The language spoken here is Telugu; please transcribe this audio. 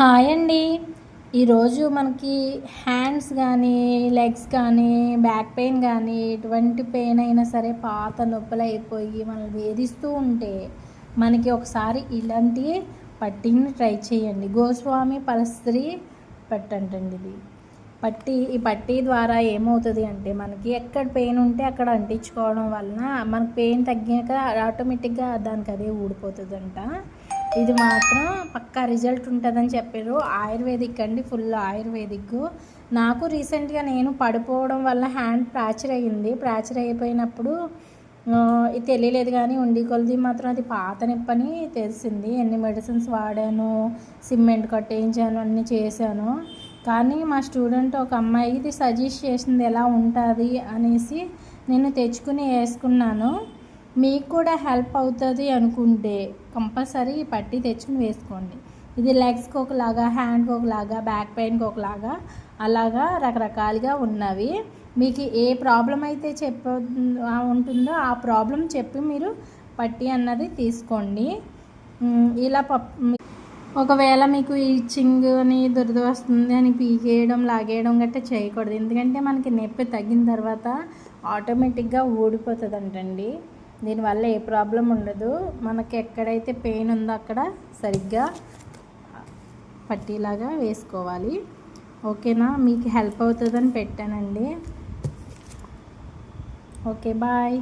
హాయ్ అండి. ఈరోజు మనకి హ్యాండ్స్ కానీ లెగ్స్ కానీ బ్యాక్ పెయిన్ కానీ ఎటువంటి పెయిన్ అయినా సరే పాత నొప్పులు అయిపోయి మనల్ని వేధిస్తూ ఉంటే మనకి ఒకసారి ఇలాంటి పట్టిని ట్రై చేయండి. గోస్వామి పలస్త్రి పట్టంటండి ఇది. పట్టి ఈ పట్టి ద్వారా ఏమవుతుంది అంటే మనకి ఎక్కడ పెయిన్ ఉంటే అక్కడ అంటించుకోవడం వలన మనకు పెయిన్ తగ్గాక ఆటోమేటిక్గా దానికి అదే ఊడిపోతుందంట. ఇది మాత్రం పక్కా రిజల్ట్ ఉంటుందని చెప్పారు ఆయుర్వేదిక్ అండి ఫుల్ ఆయుర్వేదిక్. నాకు రీసెంట్గా నేను పడిపోవడం వల్ల హ్యాండ్ ఫ్రాక్చర్ అయ్యింది. ఫ్రాక్చర్ అయిపోయినప్పుడు ఇది తెలియలేదు కానీ ఉండి కొలిది మాత్రం అది పాత నొప్పని తెలిసింది. ఎన్ని మెడిసిన్స్ వాడాను సిమెంట్ కట్టేయించాను అన్నీ చేశాను. కానీ మా స్టూడెంట్ ఒక అమ్మాయి ఇది సజెస్ట్ చేసింది ఎలా ఉంటుంది? అనేసి నేను తెచ్చుకుని వేసుకున్నాను. మీకు కూడా హెల్ప్ అవుతుంది అనుకుంటే కంపల్సరీ పట్టి తెచ్చుకుని వేసుకోండి. ఇది లెగ్స్కి ఒకలాగా హ్యాండ్కి ఒకలాగా బ్యాక్ పెయిన్కి ఒకలాగా అలాగా రకరకాలుగా ఉన్నవి. మీకు ఏ ప్రాబ్లం అయితే చెప్ప ఉంటుందో ఆ ప్రాబ్లం చెప్పి మీరు పట్టి అన్నది తీసుకోండి. ఇలా పప్ ఒకవేళ మీకు ఇచ్చింగ్ అని దురద వస్తుంది అని పీకేయడం లాగేయడం గట్రా చేయకూడదు. ఎందుకంటే మనకి నొప్పి తగ్గిన తర్వాత ఆటోమేటిక్గా ఊడిపోతుంది అంటండి దీనివల్ల ఏ ప్రాబ్లం ఉండదు. మనకి ఎక్కడైతే పెయిన్ ఉందో అక్కడ సరిగ్గా పట్టీలాగా వేసుకోవాలి. ఓకేనా? మీకు హెల్ప్ అవుతుందని పెట్టానండి. Okay bye.